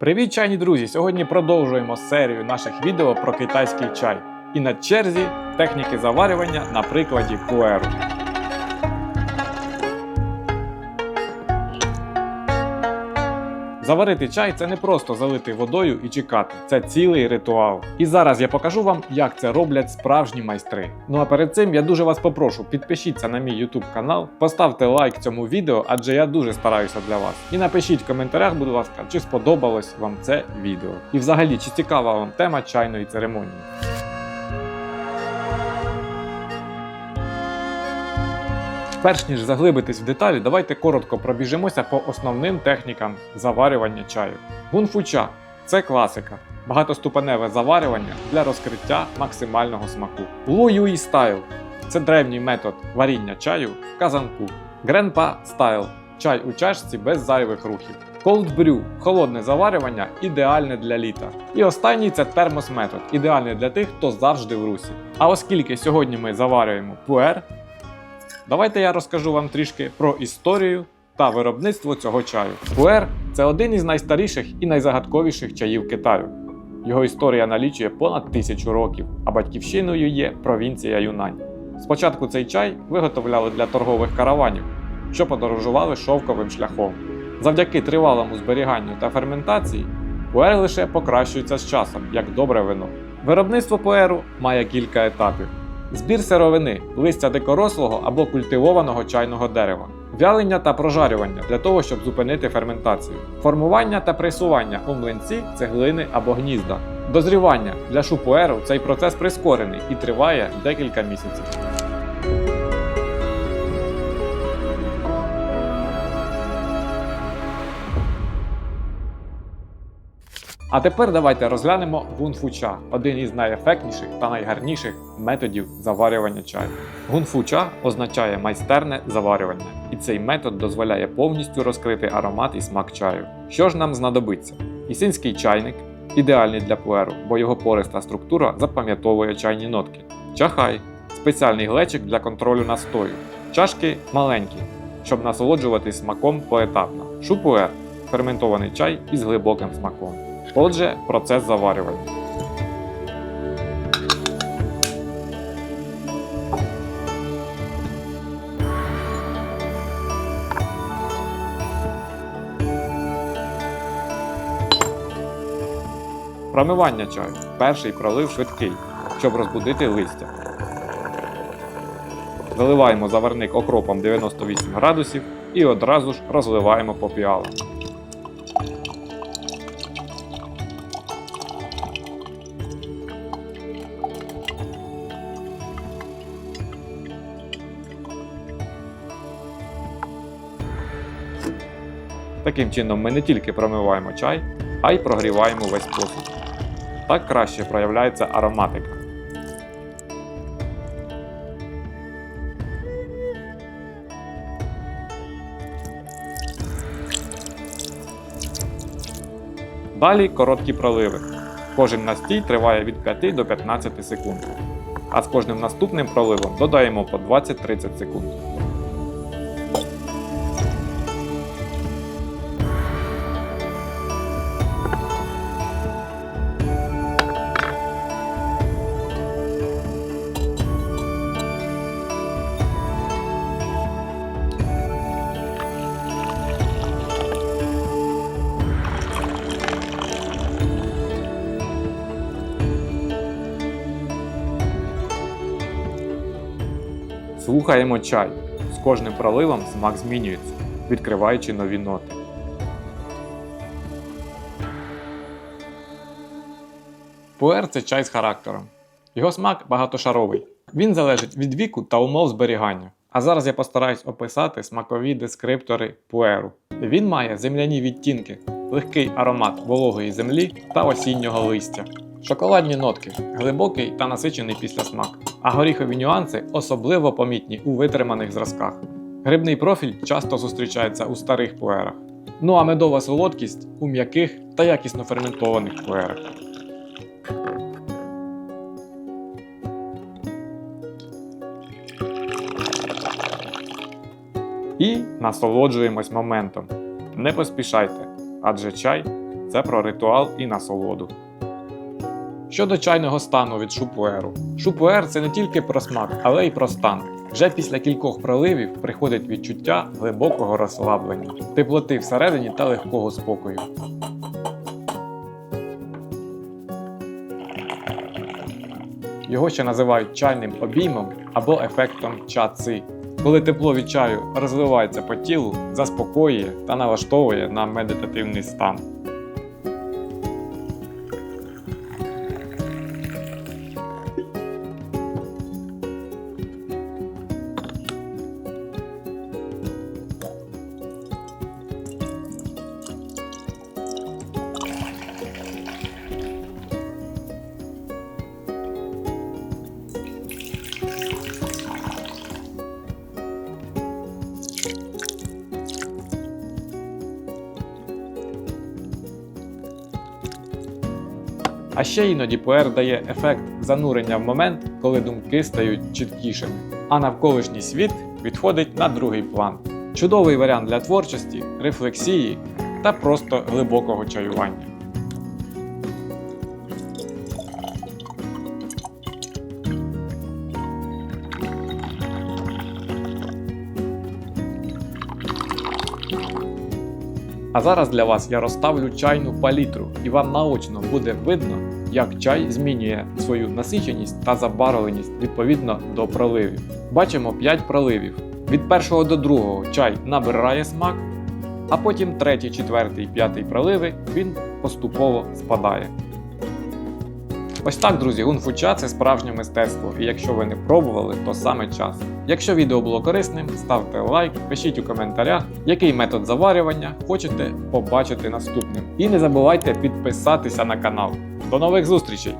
Привіт, чайні друзі! Сьогодні продовжуємо серію наших відео про китайський чай. І на черзі техніки заварювання на прикладі пуеру. Заварити чай це не просто залити водою і чекати, це цілий ритуал. І зараз я покажу вам, як це роблять справжні майстри. Ну а перед цим я дуже вас попрошу, підпишіться на мій YouTube канал, поставте лайк цьому відео, адже я дуже стараюся для вас. І напишіть в коментарях, будь ласка, чи сподобалось вам це відео. І взагалі, чи цікава вам тема чайної церемонії. Перш ніж заглибитись в деталі, давайте коротко пробіжимося по основним технікам заварювання чаю. Гунфуча це класика, багатоступеневе заварювання для розкриття максимального смаку. Лу Юї Стайл це древній метод варіння чаю в казанку. Гренпа Стайл чай у чашці без зайвих рухів. Cold Brew – холодне заварювання, ідеальне для літа. І останній це термос метод, ідеальний для тих, хто завжди в русі. А оскільки сьогодні ми заварюємо пуер, Давайте я розкажу вам трішки про історію та виробництво цього чаю. Пуер це один із найстаріших і найзагадковіших чаїв Китаю. Його історія налічує понад тисячу років, а батьківщиною є провінція Юнань. Спочатку цей чай виготовляли для торгових караванів, що подорожували шовковим шляхом. Завдяки тривалому зберіганню та ферментації, пуер лише покращується з часом, як добре вино. Виробництво пуеру має кілька етапів. Збір сировини, листя дикорослого або культивованого чайного дерева, вялення та прожарювання для того, щоб зупинити ферментацію, формування та пресування у млинці, цеглини або гнізда. Дозрівання для шупуеру цей процес прискорений і триває декілька місяців. А тепер давайте розглянемо гунфуча, один із найефектніших та найгарніших методів заварювання чаю. Гунфуча означає майстерне заварювання, і цей метод дозволяє повністю розкрити аромат і смак чаю. Що ж нам знадобиться? Ісинський чайник ідеальний для пуеру, бо його пориста структура запам'ятовує чайні нотки. Чахай спеціальний глечик для контролю настою. Чашки маленькі, щоб насолоджуватись смаком поетапно. Шупуер ферментований чай із глибоким смаком. Отже, процес заварювання. Промивання чаю. Перший пролив швидкий, щоб розбудити листя. Заливаємо заварник окропом 98 градусів і одразу ж розливаємо по піалам. Таким чином ми не тільки промиваємо чай, а й прогріваємо весь посуд. Так краще проявляється ароматика. Далі короткі проливи. Кожен настій триває від 5 до 15 секунд. А з кожним наступним проливом додаємо по 20-30 секунд. Слухаємо чай. З кожним проливом смак змінюється, відкриваючи нові ноти. Пуер це чай з характером. Його смак багатошаровий. Він залежить від віку та умов зберігання. А зараз я постараюсь описати смакові дескриптори пуеру. Він має земляні відтінки, легкий аромат вологої землі та осіннього листя. Шоколадні нотки, глибокий та насичений післясмак, а горіхові нюанси особливо помітні у витриманих зразках. Грибний профіль часто зустрічається у старих пуерах. Ну а медова солодкість у м'яких та якісно ферментованих пуерах. І насолоджуємось моментом. Не поспішайте, адже чай це про ритуал і насолоду. Щодо чайного стану від шупуеру. Шупуер це не тільки про смак, але й про стан. Вже після кількох проливів приходить відчуття глибокого розслаблення, теплоти всередині та легкого спокою. Його ще називають чайним обіймом або ефектом ча-ци, коли тепло від чаю розливається по тілу, заспокоює та налаштовує на медитативний стан. А ще іноді пуер дає ефект занурення в момент, коли думки стають чіткішими, а навколишній світ відходить на другий план. Чудовий варіант для творчості, рефлексії та просто глибокого чаювання. А зараз для вас я розставлю чайну палітру, і вам наочно буде видно, як чай змінює свою насиченість та забарвленість відповідно до проливів. Бачимо 5 проливів. Від першого до другого чай набирає смак, а потім третій, четвертий, п'ятий проливи він поступово спадає. Ось так, друзі, гунфуча це справжнє мистецтво, і якщо ви не пробували, то саме час. Якщо відео було корисним, ставте лайк, пишіть у коментарях, який метод заварювання хочете побачити наступним. І не забувайте підписатися на канал. До нових зустрічей!